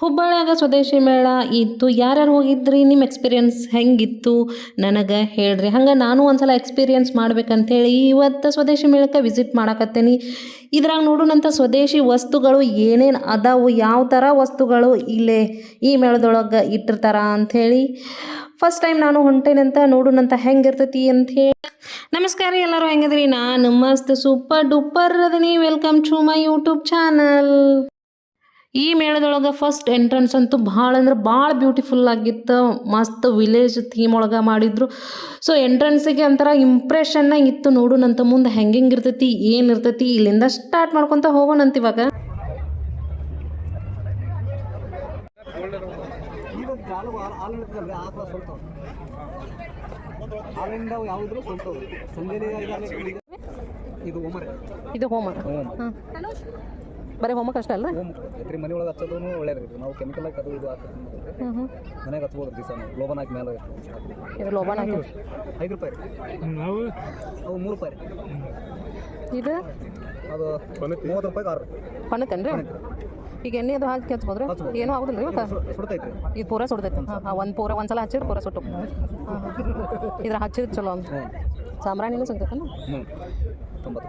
ಹುಬ್ಬಳ್ಳಿಯಾಗ ಸ್ವದೇಶಿ ಮೇಳ ಇತ್ತು. ಯಾರ್ಯಾರು ಹೋಗಿದ್ರಿ? ನಿಮ್ಮ ಎಕ್ಸ್ಪೀರಿಯನ್ಸ್ ಹೆಂಗಿತ್ತು? ನನಗೆ ಹೇಳ್ರಿ. ಹಂಗೆ ನಾನು ಒಂದ್ಸಲ ಎಕ್ಸ್ಪೀರಿಯನ್ಸ್ ಮಾಡ್ಬೇಕಂತೇಳಿ ಇವತ್ತು ಸ್ವದೇಶಿ ಮೇಳಕ್ಕೆ ವಿಸಿಟ್ ಮಾಡಕತ್ತೇನಿ. ಇದ್ರಾಗ ನೋಡೋಣಂಥ ಸ್ವದೇಶಿ ವಸ್ತುಗಳು ಏನೇನು ಅದಾವು? ಯಾವ ಥರ ವಸ್ತುಗಳು ಇಲ್ಲೇ ಈ ಮೇಳದೊಳಗೆ ಇಟ್ಟಿರ್ತಾರ ಅಂಥೇಳಿ ಫಸ್ಟ್ ಟೈಮ್ ನಾನು ಹೊಂಟೇನಂತ ನೋಡೋಣಂತ ಹೆಂಗಿರ್ತೈತಿ ಅಂಥೇಳಿ. ನಮಸ್ಕಾರ ಎಲ್ಲರೂ ಹೆಂಗದ್ರಿ? ನಾನು ಮಸ್ತ್ super duper ಅದೀನಿ. Welcome to my YouTube channel ಈ ಮೇಳದೊಳಗೆ ಫಸ್ಟ್ ಎಂಟ್ರೆನ್ಸ್ ಅಂತೂ ಭಾಳ ಅಂದ್ರೆ ಭಾಳ ಬ್ಯೂಟಿಫುಲ್ ಆಗಿತ್ತು ಮಸ್ತ್ ವಿಲೇಜ್ ಥೀಮ್ ಒಳಗೆ ಮಾಡಿದ್ರು. ಸೊ ಎಂಟ್ರೆನ್ಸಿಗೆ ಒಂಥರ ಇಂಪ್ರೆಷನ್ನ ಇತ್ತು ನೋಡೋಣಂತ ಮುಂದೆ ಹೆಂಗೆ ಇರ್ತೈತಿ ಏನು ಇರ್ತೈತಿ ಇಲ್ಲಿಂದ ಸ್ಟಾರ್ಟ್ ಮಾಡ್ಕೊತ ಹೋಗೋಣಂತ ಇವಾಗ. ಇದು ಹೋಮರ್ ಇದು ಹೋಮ. ಹಾಂ. ಬರೀ ಹೋಮಕ್ಕೆ ಅಷ್ಟೇ ಅಲ್ಲ ಓಮ್ ಮನೆ ಒಳಗೆ ಹಚ್ಚೋದು ಒಳ್ಳೇದು ರೀ ನಾವು ಕೆಮಿಕಲ್ ಆಗಿ ಅದು ಇದು ಹಾಕೋದು ಮನೆಗೆ ಹಚ್ಬೋದು ದಿವಸ ನಾವು. ಲೋಬನ್ ಹಾಕಿ ಮೇಲೆ ಇದು ಲೋಬನ್ ಹಾಕಿ. ಐದು ರೂಪಾಯಿ ರೀ. ಅವು ಮೂರು ರೂಪಾಯಿ ರೀ. ಇದು? ಅದು ಮೂವತ್ತು ರೂಪಾಯಿಗೆ ಆರು ಪಣಕನ್ರಿ ಈಗ ಎಣ್ಣೆ ಅದು ಹಾಕಿ ಹಚ್ಬೋದ್ರಿ? ಹಚ್ಬೋದು. ಏನೂ ಆಗುದಿಲ್ಲ ರೀ ಸುಡ್ತೈತೆ ರೀ ಇದು ಪೂರ ಸುಡ್ತೈತಿ ಹಾಂ ಒಂದು ಪೂರ ಒಂದು ಸಲ ಹಚ್ಚಿದ್ರೆ ಪೂರ ಸುಟ್ಟು. ಇದ್ರ ಹಚ್ಚಿದ್ರೆ ಚಲೋ ಅಂತ ಸಾಮ್ರಾಣಿನೂ ಸಾಂಬ್ರಾಣಿನೂ ಸಿಗ್ತೈತಲ್ಲ? ಹ್ಞೂ ತೊಂಬತ್ತು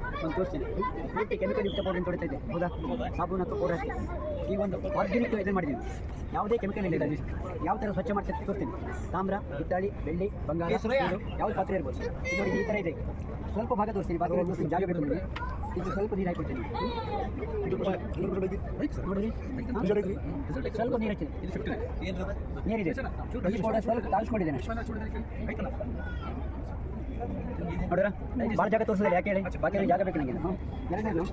ಒಂದು ತೋರಿಸ್ತೀನಿ ಪೂರ್ತಿ ಕೆಮಿಕಲ್ ಯುಕ್ತ ಪೌಡರ್ ತೊಡಿತಾ ಇದೆ ಹೌದಾ? ಸಾಬೂನು ಅಥವಾ ಪೌಡರ್ ಈ ಈಗ ಒಂದು ಆರ್ಗ್ಯಾನಿಕ್ ಇದನ್ನು ಮಾಡಿದ್ದೀನಿ. ಯಾವುದೇ ಕೆಮಿಕಲ್ ಇಲ್ಲ ಯಾವ ಥರ ಸ್ವಚ್ಛ ಮಾಡ್ತಾ ತೋರಿಸ್ತೀನಿ. ತಾಮ್ರ ಹಿತ್ತಾಳಿ ಬೆಳ್ಳಿ ಬಂಗಾರ ಯಾವ್ದು ಪಾತ್ರೆ ಇರ್ಬೋದು. ಇದು ನೋಡಿ ಈ ಥರ ಇದೆ. ಸ್ವಲ್ಪ ಭಾಗ ತೋರಿಸ್ತೀನಿ. ಪಾತ್ರೆ ತೋರಿಸ್ತೀನಿ. ಜಾಗ ಬೇಕು ನೋಡಿ. ಇದು ಸ್ವಲ್ಪ ನೀರು ಹಾಕಿಬಿಡ್ತೀನಿ. ನೋಡಿರಿ ಸ್ವಲ್ಪ ನೀರು ಹಾಕಿದೆ ನೀರಿದೆ. ಈ ಪೌಡರ್ ಸ್ವಲ್ಪ ತಾಳ್ಸ್ಕೊಂಡಿದ್ದೇನೆ. ನೋಡ್ರ ಭಾಳ ಜಾಗ ತೋರಿಸಿದ್ರೆ ಯಾಕೆ ಹೇಳಿ? ಬಾಕಿ ಜಾಗ ಬೇಕು ನನಗೆ. ಎರಡನೇದು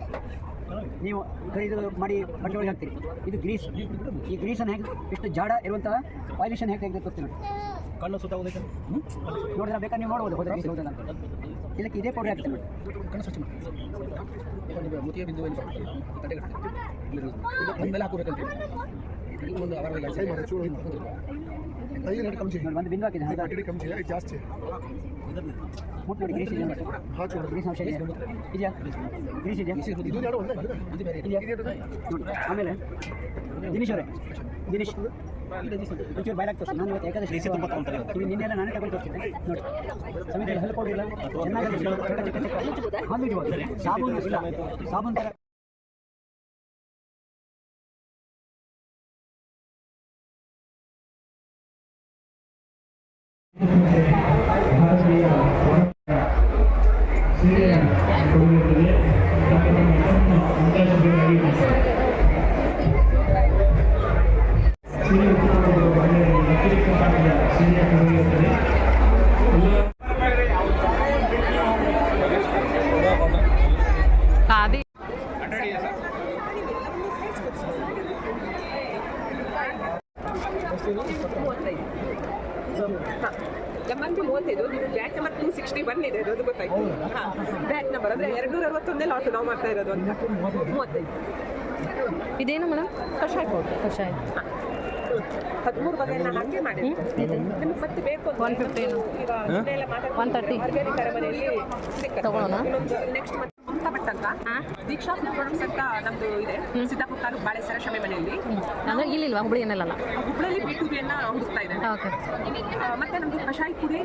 ನೀವು ಖರೀದಿ ಮಾಡಿ ಬಟ್ಟೆ ಒಳಗೆ ಹಾಕ್ತೀರಿ. ಇದು ಗ್ರೀಸ್. ಈ ಗ್ರೀಸನ್ನು ಹೇಗೆ ಎಷ್ಟು ಜಾಡ ಇರುವಂತಹ ವೈಲೇಷನ್ ಹೇಗೆ ತೆಗೆದು ತೋರಿಸ್ತೀನಿ ಕಣ್ಣು ಸುತ್ತ ನೋಡಿದ್ರೆ ಬೇಕಾದ್ರೆ ನೀವು ನೋಡ್ಬೋದು ಹೋದ್ರೆ ಹೌದಲ್ಲ ಇದಕ್ಕೆ ಇದೇ ಪೌಡರ್ ಹಾಕ್ತೀನಿ ಕಣ್ಣು ಸ್ವಚ್ಛ ಮಾಡಿ. ಮುತಿಯ ಬಿಂದು ಒಂದೆಲ್ಲ ಹಾಕೋಬೇಕಂತ ಒಂದು ನೋಡಿ, ಒಂದು ಬಿಂದು ಹಾಕಿದೆ. ಹೌದಾ? ಜಾಸ್ತಿ. ಮುಟ್ಟು ನೋಡಿ ಗ್ರೀಸ್ ಇದೆಯಾ ಗ್ರೀಸ್ ಅಂಶ ಇದೆಯಾ? ಇದೆಯಾ? ಗ್ರೀಸ್ ಇದೆಯಾ? ಇದೆಯಾ ನೋಡಿ ಆಮೇಲೆ ದಿನೇಶ್ ಅವರೇ. ದಿನೇಶ್. ಒಂಚೂರು ನಾನು ಇವತ್ತು ಏಕಾದಶಿ ಇದು ನಿನ್ನೆಲ್ಲ ನಾನೇ ತಗೊಂಡು ತೋರಿಸ್ತಿದ್ದೆ ನೋಡಿ. ಸಮಿತಿ ಹೆಲ್ಪ್ ಕೊಡಿಲ್ಲ ಚೆನ್ನಾಗಿ ಹಾಲು ಇಡ್ಬೋದು ಸಾಬೂನು ಇಲ್ಲ. ಸಾಬೂನು ಥರ 감사합니다. 고맙습니다. ಹದಿಮೂರು ಬಗ್ಗೆ ಹಾಕಿ ಮಾಡಿ ನಿಮ್ಗೆ ಮತ್ತೆ ಬೇಕು ಒನ್ ಈಗ ಒನ್ ತರ್ಟಿ ತಗೊಳ್ಳೋಣ? ನೆಕ್ಸ್ಟ್ ಮತ್ತೆ ಮಮತಾ ಭಟ್ ಅಂತ ದೀಕ್ಷಾ ಪ್ರಾಡಕ್ಟ್ಸ್ ಅಂತ ನಮ್ದು ಇದೆ. ಸಿದ್ದಾಪುರ ತಾಲೂಕು ಬಾಳೆಸರ ಶಮೆ ಮನೆಯಲ್ಲಿ. ಅಂದ್ರೆ ಇಲ್ಲಿಲ್ವಾ? ಹುಬ್ಳಿ ಏನಲ್ಲ ಹುಬ್ಬಳ್ಳಿ ಬಿ ಟು ಬಿಯನ್ನ ಓಕೆ ಮತ್ತೆ ನಮಗೆ ಕಷಾಯ ಪುಡಿ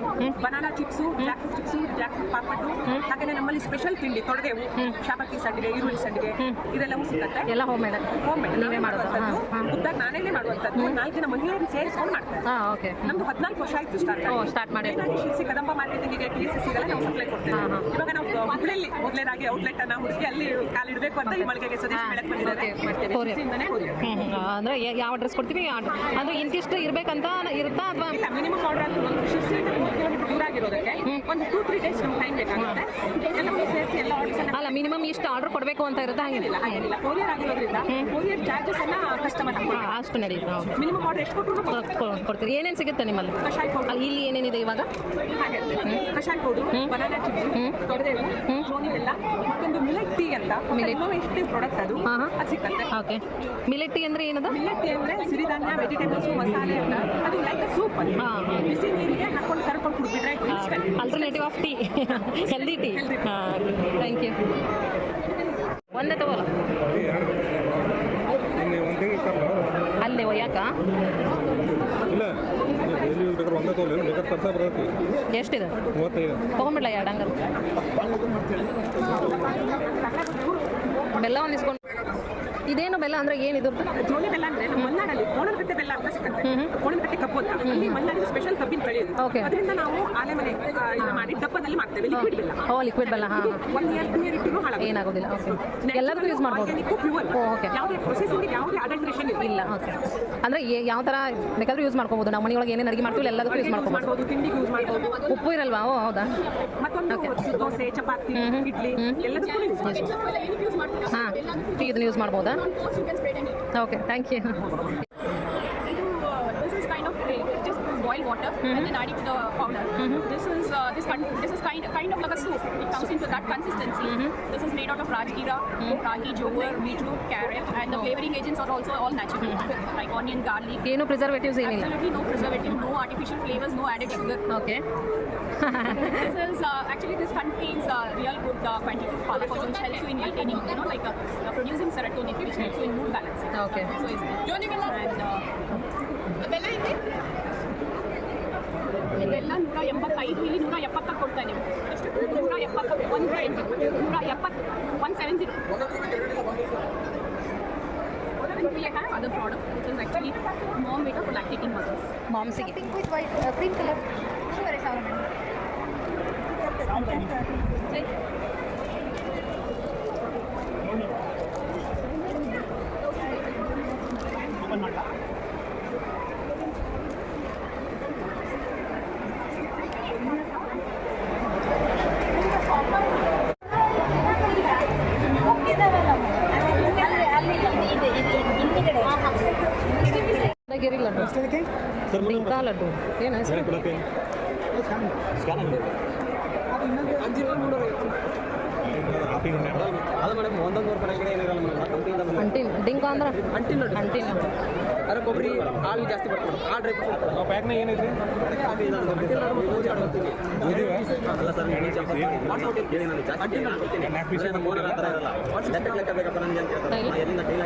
banana chips jack food chips jack food papad ಹಾಗೆ ನಮ್ಮಲ್ಲಿ ಸ್ಪೆಷಲ್ ತಿಂಡಿ ತೊಡಗೆವು ಶಾಪಕ್ಕಿ ಸಂಡಿಗೆ ಈರುಳ್ಳಿ ಸಂಡಿಗೆ ಇದೆಲ್ಲವೂ ಸಿಗುತ್ತೆ. ಎಲ್ಲ ಹೋಮ್ ಮೇಡ್ ಹೋಮ್ ಮಾಡೋದು. ನೀವೇ ಮಾಡುವಂಥದ್ದು ಖುದ್ದಾಗಿ ನಾನೇ ಮಾಡುವಂಥದ್ದು. ನಾಲ್ಕು ಜನ ಮಹಿಳೆಯರು ಸೇರಿಸ್ಕೊಂಡು ಮಾಡ್ತಾರೆ ಓಕೆ ನಮ್ದು ಹದಿನಾಲ್ಕು ವರ್ಷ ಆಯ್ತು ಸ್ಟಾರ್ಟ್ ಓ, ಸ್ಟಾರ್ಟ್ ಮಾಡಿ. ಶಿಲ್ಸಿ ಕದಂಬ ಮಾರ್ಕೆಟಿಂಗಿಗೆ ಟಿ ಸಿ ಸಿಗಲ್ಲ ನಾವು ಸಪ್ಲೈ ಕೊಡ್ತೀವಿ. ಇವಾಗ ನಾವು ಹುಬ್ಳಿಯಲ್ಲಿ ಮೊದಲೇದಾಗಿ ಔಟ್ಲೆಟ್ ಅನ್ನ ಹುಡುಕಿ ಅಲ್ಲಿ ಕಾಲಿಡಬೇಕು ಅಂತ ಈ ಮಳಿಗೆಗೆ ಸ್ವದೇಶಿ ಬೆಳಕು ಬಂದಿದ್ದಾರೆ. ಅಂದರೆ ಯಾವ ಅಡ್ರೆಸ್ ಕೊಡ್ತೀವಿ. ಅಂದ್ರೆ ಇಂತಿಷ್ಟು ಇರಬೇಕಂತ ಇರುತ್ತಾ ಅಥವಾ ಇಲ್ಲ ಮಿನಿಮಮ್ ಆರ್ಡರ್ ಆಗಿ ಒಂದು ಶಿರ್ಸಿಯಿಂದ ಮೂರು ಆಗಿರೋದಕ್ಕೆ ಒಂದು ಟೂ ತ್ರೀ ಡೇಸ್ ನಮ್ಮ ಟೈಮ್ ಬೇಕಾಗುತ್ತೆ. ಎಲ್ಲವೂ ಸೇರಿಸಿ ಎಲ್ಲ ಆರ್ಡರ್ಸ್ ಅಲ್ಲ ಮಿನಿಮಮ್ ಇಷ್ಟು ಆರ್ಡರ್ ಕೊಡಬೇಕು ಅಂತ ಇರುತ್ತೆ? ಹಾಗೇನಿಲ್ಲ ಹಂಗೇನಿಲ್ಲ ಕೊರಿಯರ್ ಆಗಿರೋದ್ರಿಂದ ಕೊರಿಯರ್ ಚಾರ್ಜಸ್ ಎಲ್ಲ ಕಸ್ಟಮರ್ ಅಷ್ಟು ನಡೆಯುತ್ತೆ ಮಿನಿಮಮ್ ಆರ್ಡರ್ ಎಷ್ಟು ಕೊಟ್ಟರು ಕೊಡ್ತೀರಿ. ಏನೇನು ಸಿಗುತ್ತೆ ನಿಮ್ಮಲ್ಲಿ? ಕಷಾಯ ಪೌಡರ್. ಇಲ್ಲಿ ಏನೇನಿದೆ ಇವಾಗ? ಹಾಗೆ ಕಷಾಯ ಪೌಡರ್ ಬನಾನಾ ಚಿಪ್ಸ್ ತೊಡೆದೇವು ಜೋನಿ ಬೆಲ್ಲ ಟೀ ಅಂತ. ಇನ್ನೋವೇಟಿವ್ ಪ್ರಾಡಕ್ಟ್ ಅದು. ಅದು ಸಿಕ್ಕತ್ತೆ ಓಕೆ ಮಿಲೆಟ್ಟಿ ಅಂದರೆ ಏನದು? ಮಿಲ್ಲೆಟ್ ಅಂದರೆ ಸಿರಿಧಾನ್ಯ ವೆಜಿಟೇಬಲ್ಸ್ ಮಸಾಲೆ ಅಂತ. ಅದು ಲೈಕ್ ಸೂಪ್. ಬಿಸಿ ನೀರಿಗೆ ಹಾಕೊಂಡು ಕರ್ಕೊಂಡು ಕುಡಿಬಿಟ್ರೆ alternative of tea healthy tea ಹಾಂ ಥ್ಯಾಂಕ್ ಯು ಒಂದೇ ತಗೋಲ್ಲ ಅಲ್ಲೇ ಒಯ್ಯಾಕ? ಎಷ್ಟಿದೆ? ತೊಗೊಂಬಿಡ್ಲ ಎರಡು ಹಂಗಾರೆ ಬೆಲ್ಲ ಒಂದು ಇಸ್ಕೊಂಡು ಇದೇನು ಬೆಲ್ಲ ಅಂದ್ರೆ ಏನಿದು ಜೋಳಿ ಬೆಲ್ಲ ಅಂದ್ರೆ ನಮ್ಮ ಮಲೆನಾಡಲ್ಲಿ ಕೋಣನಕಟ್ಟೆ ಬೆಲ್ಲ ಅಂತ ಸಿಗುತ್ತೆ. ಕೋಣನಕಟ್ಟೆ ಕಬ್ಬು ಅಂತ. ಅಲ್ಲಿ ಮಲ್ನಾಡಿನ ಸ್ಪೆಷಲ್ ಕಬ್ಬಿನ ಬೆಳೆಯೋದು. ಅದರಿಂದ ನಾವು ಆಲೆ ಮನೆ ಮಾಡಿ ದಪ್ಪದಲ್ಲಿ ಮಾಡ್ತೇವೆ. ಲಿಕ್ವಿಡ್ ಬೆಲ್ಲ. ಓ ಲಿಕ್ವಿಡ್ ಬೆಲ್ಲ. ಹಾ ಒನ್ ಇಯರ್ ಟೂ ಇಯರ್ ಇಟ್ಟಿನೂ ಹಾಳಾಗ ಏನಾಗೋದಿಲ್ಲ. ಓಕೆ ಎಲ್ಲದಕ್ಕೂ ಯೂಸ್ ಮಾಡ್ಬೋದು. ಪ್ಯೂರ್ ಓಕೆ ಯಾವುದೇ ಪ್ರೊಸೆಸಿಂಗ್ ಯಾವುದೇ ಅಡಲ್ಟ್ರೇಷನ್ ಇಲ್ಲ. ಇಲ್ಲ ಓಕೆ ಅಂದ್ರೆ ಯಾವ ತರ ಬೇಕಾದ್ರೂ ಯೂಸ್ ಮಾಡ್ಕೋಬಹುದು ನಾವು ಮನೆಯೊಳಗೆ ಏನೇನು ಅಡಿಗೆ ಮಾಡ್ತೀವಿ ಎಲ್ಲದಕ್ಕೂ ಯೂಸ್ ಮಾಡ್ಕೋಬಹುದು ತಿಂಡಿಗೆ ಯೂಸ್ ಮಾಡ್ಬೋದು. ಉಪ್ಪು ಇರಲ್ವಾ? ಓ ಹೌದಾ? ಮತ್ತೊಂದು ದೋಸೆ ಚಪಾತಿ. ಇಡ್ಲಿ ಎಲ್ಲದಕ್ಕೂ ಯೂಸ್ ಮಾಡ್ಬೋದು. ಹಾ. ಇದನ್ನ ಯೂಸ್ ಮಾಡ್ಬೋದಾ? Okay thank you -hmm. and then to the powder. Mm -hmm. This is uh, this this is kind kind of like a soup. It comes into that consistency. Mm -hmm. This is made out of rajgira, mm-hmm. ragi, jowar, beetroot, carrot, and the oh. flavoring agents are also all natural, mm-hmm. like onion, garlic. Yeah, no preservatives in it. Absolutely no preservative, no artificial flavors, no added sugar. Okay. this is uh, actually this contains uh, real good uh, quantity of palak, which helps you in maintaining, you know, like uh, uh producing serotonin, which helps you in mood balance. Okay. So it's Don't even love. ನೂರ ಎಂಬತ್ತೈದು ಇಲ್ಲಿ ನೂರ ಎಪ್ಪತ್ತಕ್ಕೆ ಕೊಡ್ತಾ ಇದೀವಿ ಎಷ್ಟು ನೂರ ಎಪ್ಪತ್ತ ಒಂದು ನೂರ ಎಂಟು ನೂರ ಎಪ್ಪತ್ತು one seven zero We have other product which is actually mom made for lactating mothers. ಮಾಮ್ಸಿಗೆ pink with white cream colour ಮೂರುವರೆ ಸಾವಿರ ಮೇಡಮ್ ಗಿರಿ ಡಿಂಕಾ ಲಡ್ಡು. ಏನು ಹೆಸರು ಅಂಟಿನ್ ಡಿಂಕ ಅಂದ್ರೆ ಅಂಟಿನ ಲಡ್ಡು. ಅಂಟಿನ್ ಅದ್ರ ಕೊಬ್ಬರಿ ಹಾಲು ಜಾಸ್ತಿ ಬರ್ತದೆ ಆ ಡ್ರೈ ಏನಿದೆ ನಾವು ಪ್ಯಾಕ್ನಾಗ ಏನೈತಿ ಅಲ್ಲ ಸರ್ ಲೆಕ್ಕ ಬೇಕಪ್ಪ ನನಗೆ ಅಂತ ಹೇಳ್ತಾರೆ. ಎಲ್ಲಿಂದ ಡೀಲ್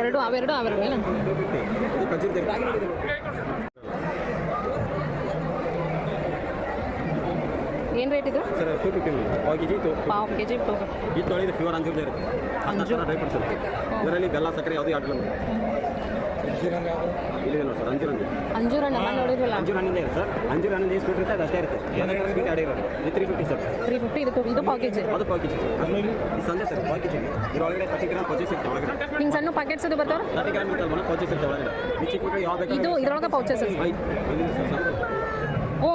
ಎರಡು ಅವೆರಡು ಅವೆರಡು ಏನು ಏನು ರೇಟ್ ಇದು? ಸರ್ ಟೂ ಫಿಫ್ಟಿ ಪಾವು ಕೆ ಜಿ ಟು ಪಾವ್ ಕೆ ಜಿ ಟು ಇದು ತೊಳೆದು ಇರುತ್ತೆ. ಡ್ರೈ ಇರುತ್ತೆ ಇದರಲ್ಲಿ ಬೆಲ್ಲ ಸಕ್ಕರೆ ಯಾವುದೇ ಆಟಲ್ಲ ಇಲ್ಲಿ ಸರ್ ಅಂಜೂರ ಅಂಜೂರ್ ಅಂಜೂರ ಎಲ್ಲ ಅಂಜೂರ ಹಣ್ಣಿಂದ ಇದೆ ಸರ್. ಅಂಜುರಣ್ಣ ಹಣ್ಣಿಂದ ಎಷ್ಟು ಸ್ವೀಟ್ ಇರುತ್ತೆ? ಅದು ಅಷ್ಟೇ ಇರುತ್ತೆ. ಏನಾದರೂ ಸ್ವೀಟ್ ಆಡಿ ಇದು? Three fifty sir. Three fifty ಇದು ಇದು ಪಾವ್ ಕೆ ಜಿ ಅದು ಪಾವು ಸರ್. ಈ ಸಂದೆ ಸರ್ ಪಾವು ಇದರೊಳಗಡೆ ತರ್ಟಿ ಗ್ರಾಮ್ ಪರ್ಚೇಸ್ ಇರುತ್ತೆ ಒಳಗಡೆ. ಹಿಂಗೆ ಸಣ್ಣ ಪ್ಯಾಕೆಟ್ಸ್ ಇದು ಬರ್ತಾವೆ? ತರ್ಟಿ ಗ್ರಾಮ್ ಇರುತ್ತೆ ಮನೆ ಪರ್ಚೇಸ್ ಇರುತ್ತೆ ಒಳಗಡೆ. ಚಿಕ್ಕ ಯಾವ ಬೇಕು ಇದು ಇದ್ರೊಳಗೆ ಪೌಚಸ್ ಓ.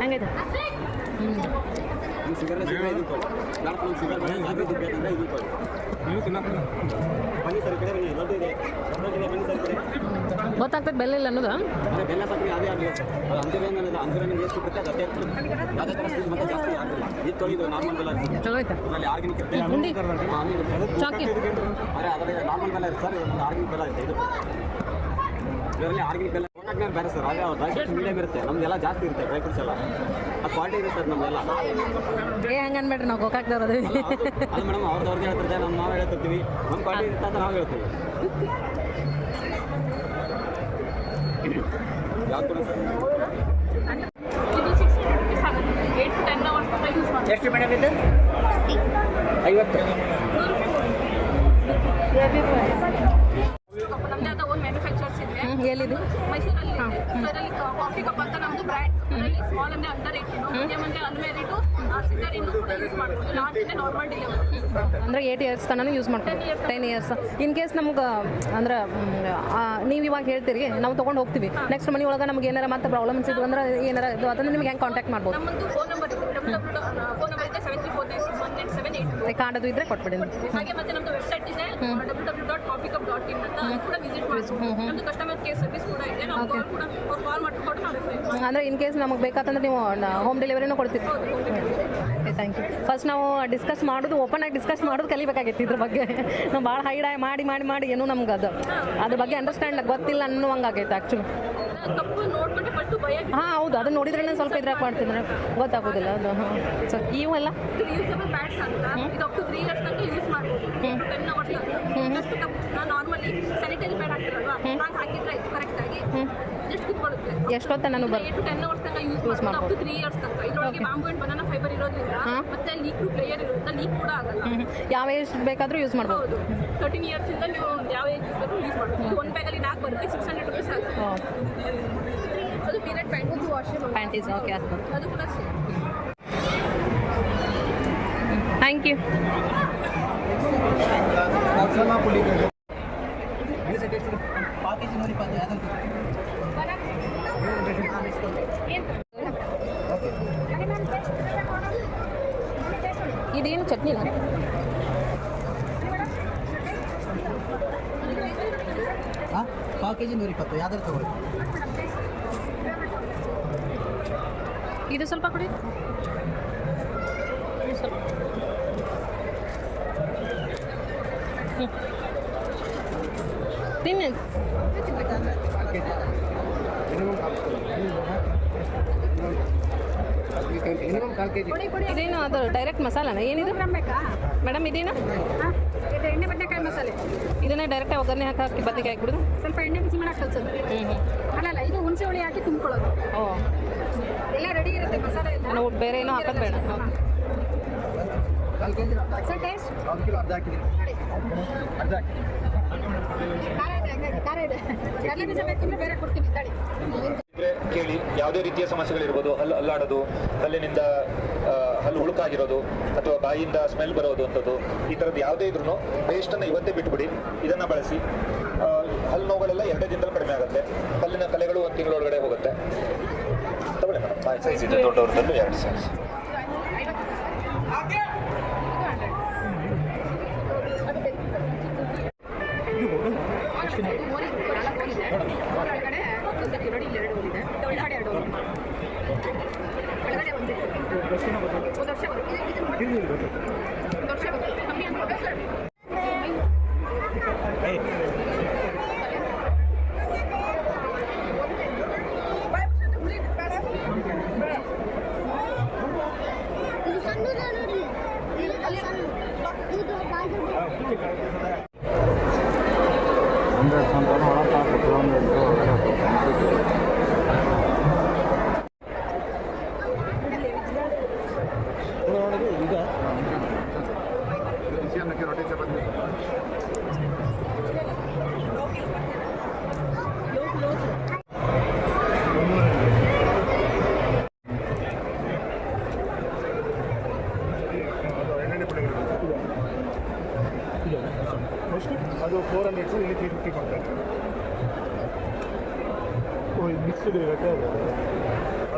ಹೆಂಗೈತೆ. ಹ್ಞೂ ಇದು ನಾಲ್ಕು ನಮ್ಗೆ ಶುಗರ್ ಬೇಡ ಇದು ಬೇಕಂದ್ರೆ ಇದು ತೊಗೊಳ್ಳಿ ನೀವು ತಿನ್ನಕ್ಕ ಬನ್ನಿ ಸರ್ ಕಡೆ ಬನ್ನಿ. ದೊಡ್ಡ ಇದೆ. ದೊಡ್ಡ ಇದೆ. ಬನ್ನಿ ಸರ್ ಕಡೆ. ಗೊತ್ತಾಗ್ತದೆ ಬೆಲ್ಲ ಇಲ್ಲ ಅನ್ನೋದು? ಬೆಲ್ಲ ಸಕ್ಕರೆ ಅದೇ ಆಗಲಿ. ಅದು ಅಂಜೂರ ಏನಿಲ್ಲ ಅಂಜೂರ ನಿಮ್ಗೆ ಎಷ್ಟು ಇರುತ್ತೆ? ಅದು ಇರ್ತದೆ. ಥರ ಸ್ವೀಟ್ ಮತ್ತೆ ಜಾಸ್ತಿ ಆಗಿಲ್ಲ ಇದು ತೊಳಿದು ನಾರ್ಮಲ್ ಬೆಲ್ಲ ಇರುತ್ತೆ ಚಲೋ ಐತೆ ಅದರಲ್ಲಿ ಆರ್ಗ್ಯಾನಿಕ್ ಚಾಕಿ. ಅರೆ ಅದರಲ್ಲಿ ನಾರ್ಮಲ್ ಬೆಲ್ಲ ಇರುತ್ತೆ ಸರ್. ಒಂದು ಆರ್ಗ್ಯಾನಿಕ್ ಬೆಲ್ಲ ಇರುತ್ತೆ. ಇದು. ಇದರಲ್ಲಿ ಆರ್ಗ್ಯಾನಿಕ್ ಬೆಲ್ಲ. ಬೇರೆ ಸರ್. ಅದೇ ಡ್ರೈ ಫ್ರೂಟ್ಸ್ ಮೀಡಿಯಮ್ ಇರುತ್ತೆ ನಮ್ದೆಲ್ಲ ಜಾಸ್ತಿ ಇರುತ್ತೆ ಡ್ರೈ ಫ್ರೂಟ್ಸ್ ಎಲ್ಲ. ಆ ಕ್ವಾಲಿಟಿ ಇದೆ ಸರ್ ನಮ್ದೆಲ್ಲ. ಏ ಹಂಗೆ ಅನ್ಬೇಡ್ರಿ ನಾವು ಗೋಕಾಕ್ದವ್ರು ಅಲ್ಲ ಅದು ಮೇಡಮ್ ಅವ್ರದ್ದು ಅವ್ರಿಗೆ ಹೇಳ್ತಿರ್ತಾರೆ ನಮ್ಮ ನಾವು ಹೇಳ್ತಿರ್ತೀವಿ. ನಮ್ಮ ಕ್ವಾಲಿಟಿ ಇರುತ್ತೆ ಅಂತ ನಾವು ಹೇಳ್ತೀವಿ. ಎಷ್ಟು ಮೇಡಮ್ ಇದು? ಐವತ್ತು. ಆದ ಓನ್ ಮ್ಯಾನುಫ್ಯಾಕ್ಚರ್ಸ್ ಇದೆ ಎಲ್ಲಿದು ಮೈಸೂರಲ್ಲಿ ಕಾಫಿ ಕಪ್ ಅಂತ ನಮ್ದು ಬ್ರ್ಯಾಂಡ್ ಸ್ಮಾಲ್ ಅಂದ್ರೆ ಅಂಡರ್ ಏಟಿನು ಮೀಡಿಯಂ ಅಂದ್ರೆ ಅನ್ಮೇರಿಟು ಸಿಸರ್ ಇನ್ನು ಕೂಡ ಯೂಸ್ ಮಾಡ್ಬೋದು. ಲಾರ್ಜ್ ಅಂದ್ರೆ ನಾರ್ಮಲ್ ಡೆಲಿವರಿ ಅಂದ್ರೆ ಏಯ್ಟ್ ಇಯರ್ಸ್ ತನಕ ಯೂಸ್ ಮಾಡ್ತೀವಿ ಟೆನ್ ಇಯರ್ಸ್ ಇನ್ ಕೇಸ್ ನಮ್ಗೆ ಅಂದ್ರೆ ನೀವು ಇವಾಗ ಹೇಳ್ತೀರಿ ನಾವು ತಗೊಂಡು ಹೋಗ್ತೀವಿ. ನೆಕ್ಸ್ಟ್ ಮನೆ ಒಳಗೆ ನಮ್ಗೆ ಏನಾರ ಮತ್ತೆ ಪ್ರಾಬ್ಲಮ್ಸ್ ಇದ್ವು ಅಂದ್ರೆ ಏನಾರ ಇದು ಅದನ್ನು ನಿಮ್ಗೆ ಹೆಂಗೆ ಕಾಂಟ್ಯಾಕ್ಟ್ ಮಾಡ್ಬೋದು? ನಮ್ಮದು ಫೋನ್ ನಂಬರ್ ಫೋನ್ ನಂಬರ್ ಇದೆ seven three four nine one nine seven eight card ಅದು ಇದ್ರೆ ಕೊಟ್ಬಿಡಿ. ಹಾಗೆ ಮತ್ತೆ ನಮ್ಮದು ವೆಬ್ಸೈಟ್ ಇದೆ W W dot Coffee Cup dot in ಅಂತ ಅದು ಕೂಡ ವಿಸಿಟ್ ಮಾಡ್ಬೋದು. ಕಸ್ಟಮರ್ ಕೇರ್ ಸರ್ವಿಸ್ ಅಂದರೆ ಇನ್ ಕೇಸ್ ನಮಗೆ ಬೇಕಾತಂದ್ರೆ ನೀವು ಹೋಮ್ ಡೆಲಿವರಿನೂ ಕೊಡ್ತೀವಿ ಓಕೆ ಥ್ಯಾಂಕ್ ಯು ಫಸ್ಟ್ ನಾವು ಡಿಸ್ಕಸ್ ಮಾಡೋದು ಓಪನ್ ಆಗಿ ಡಿಸ್ಕಸ್ ಮಾಡೋದು ಕಲಿಬೇಕಾಗಿತ್ತು ಇದ್ರ ಬಗ್ಗೆ. ನಾವು ಭಾಳ ಹೈಡ್ ಮಾಡಿ ಮಾಡಿ ಮಾಡಿ ಏನೂ ನಮ್ಗೆ ಅದು. ಅದ್ರ ಬಗ್ಗೆ ಅಂಡರ್ಸ್ಟ್ಯಾಂಡ್ ಗೊತ್ತಿಲ್ಲ ಆ್ಯಕ್ಚುಲಿ ನೋಡ್ಕೊಂಡೆ ಫಸ್ಟ್ ಭಯ ಹಾಂ, ಹೌದು ಅದನ್ನ ನೋಡಿದ್ರೆ ಸ್ವಲ್ಪ ಇದ್ರಾಗ ಮಾಡ್ತಿದ್ರೆ ಗೊತ್ತಾಗೋದಿಲ್ಲ ಅದು, ಹಾಂ. ಸೊ ಇವೆಲ್ಲ? ಟು ಟೆನ್ ಅವರ್ಸ್ ಜಸ್ಟ್ ನಾವು ನಾರ್ಮಲಿ ಸ್ಯಾನಿಟರಿ ಪ್ಯಾಡ್ ಹಾಕ್ತಿರಲ್ವಾ ನಾನು ಹಾಕಿದ್ರೆ ಇದು ಕರೆಕ್ಟ್ ಆಗಿ ಜಸ್ಟ್ ಕುತ್ಕೊಳ್ಳುತ್ತೆ. ಎಷ್ಟೊತ್ತ ನಾನು ಏಟ್ ಟು ಟೆನ್ ಅವರ್ಸ್ ತನಕ ಯೂಸ್ ಮಾಡ್ಬೋದು. ಅಪ್ ಟು ತ್ರೀ ಇಯರ್ಸ್ ತನಕ. ಇದರೊಳಗೆ ಬಾಂಬು ಅಂಡ್ ಬನಾನಾ ಫೈಬರ್ ಇರೋದ್ರಿಂದ ಮತ್ತೆ ಲೀಕ್ ಪ್ರೂಫ್ ಲೇಯರ್ ಇರುತ್ತೆ ಲೀಕ್ ಕೂಡ ಆಗಲ್ಲ. ಯಾವ ಏಜ್ ಬೇಕಾದರೂ ಯೂಸ್ ಮಾಡ್ಬೋದು. ತರ್ಟೀನ್ ಇಯರ್ಸ್ ಇಂದ ನೀವು ಯಾವ ಏಜ್ ಬೇಕಾದ್ರೂ ಯೂಸ್ ಮಾಡ್ಬೋದು. ಒಂದು ಬ್ಯಾಗಲ್ಲಿ ನಾಲ್ಕು ಬರುತ್ತೆ ಸಿಕ್ಸ್ ಹಂಡ್ರೆಡ್ ರುಪೀಸ್ ಆಗುತ್ತೆ ಅದು period pant washing panties okay ಅದು ಕೂಡ ಥ್ಯಾಂಕ್ ಯು ಪಾವ್ ಕೆ ಜಿ ನೂರ ಇಪ್ಪತ್ತು ಯಾವ್ದು ಇದೇನು ಚಟ್ನಿನ ಹಾಂ ಪಾವ್ ಕೆ ಜಿ ನೂರ ಇಪ್ಪತ್ತು ಯಾವ್ದಾದ್ರು ತಗೊಳ್ಳಿ ಇದು ಸ್ವಲ್ಪ ಕೊಡಿ ಇದು ಸ್ವಲ್ಪ ಹ್ಞೂ ತಿನ್ನಿ ಮಿನಿಮಮ್ ಕಾಲ್ ಕೆ ಜಿ ಇದೇನು ಅದು ಡೈರೆಕ್ಟ್ ಮಸಾಲಾನ? ಏನಿದು? ಮೇಡಮ್ ಇದೇನು? ಇದು ಎಣ್ಣೆ ಬದನೆಕಾಯಿ ಮಸಾಲೆ. ಇದನ್ನೇ ಡೈರೆಕ್ಟ್ ಒಗ್ಗರಣೆ ಹಾಕಿ ಹಾಕಿ ಬದನೆಕಾಯಿ ಹಾಕ್ಬಿಡುದು ಸ್ವಲ್ಪ ಎಣ್ಣೆ ಬಿಸಿ ಮಾಡಕ್ಕೆ ಕಲ್ಸೋದು. ಅಲ್ಲಲ್ಲ ಇದು ಹುಣಸೆ ಹುಳಿ ಹಾಕಿ ತುಂಬ್ಕೊಳ್ಳೋದು. ಓ. ಎಲ್ಲ ರೆಡಿ ಇರುತ್ತೆ ಮಸಾಲೆ ನಾವು ಬೇರೆ ಏನೋ ಹಾಕೋದು ಬೇಡ. ಸರ್ ಟೇಸ್ಟ್ ಅರ್ಧ ಹಾಕಿದ್ದೀನಿ ಅರ್ಧ ಹಾಕಿ ಖಾರ ಇದೆ ಖಾರ ಇದೆ. ಕಡಲೆ ಬೀಜ ಬೇಕಂದ್ರೆ ಬೇರೆ ಕೊಡ್ತೀನಿ ಇದ್ರೆ ಕೇಳಿ ಯಾವುದೇ ರೀತಿಯ ಸಮಸ್ಯೆಗಳಿರ್ಬೋದು, ಹಲ್ಲು ಅಲ್ಲಾಡೋದು ಹಲ್ಲಿನಿಂದ ಹಲ್ಲು ಹುಳುಕಾಗಿರೋದು ಅಥವಾ ಬಾಯಿಯಿಂದ ಸ್ಮೆಲ್ ಬರೋದು ಅಂಥದ್ದು, ಈ ಥರದ್ದು ಯಾವುದೇ ಇದ್ರೂ ಪೇಸ್ಟನ್ನು ಇವತ್ತೇ ಬಿಟ್ಬಿಡಿ, ಇದನ್ನು ಬಳಸಿ. ಹಲ್ಲು ನೋವುಗಳೆಲ್ಲ ಎರಡೇ ದಿನದಲ್ಲಿ ಕಡಿಮೆ ಆಗುತ್ತೆ. ಹಲ್ಲಿನ ಕಲೆಗಳು ಒಂದು ತಿಂಗಳೊಳಗಡೆ ಹೋಗುತ್ತೆ. ತಗೊಳ್ಳಿ ಮೇಡಮ್. ಸೈಜ್ ಇದೆ ದೊಡ್ಡವ್ರದ್ದು ಎರಡು ಸೈಜ್ ಒಳಗಡೆ ಒಂದಕ್ಕೆ ನೋಡಿ ಇಲ್ಲಿ ಎರಡು ಹೋಲಿದೆ ಒಳಗಡೆ ಎರಡು ಹೋಲ್ ಒಳಗಡೆ ಒಂದೇ ಒಂದು ವರ್ಷ ಬರುತ್ತೆ ಒಂದು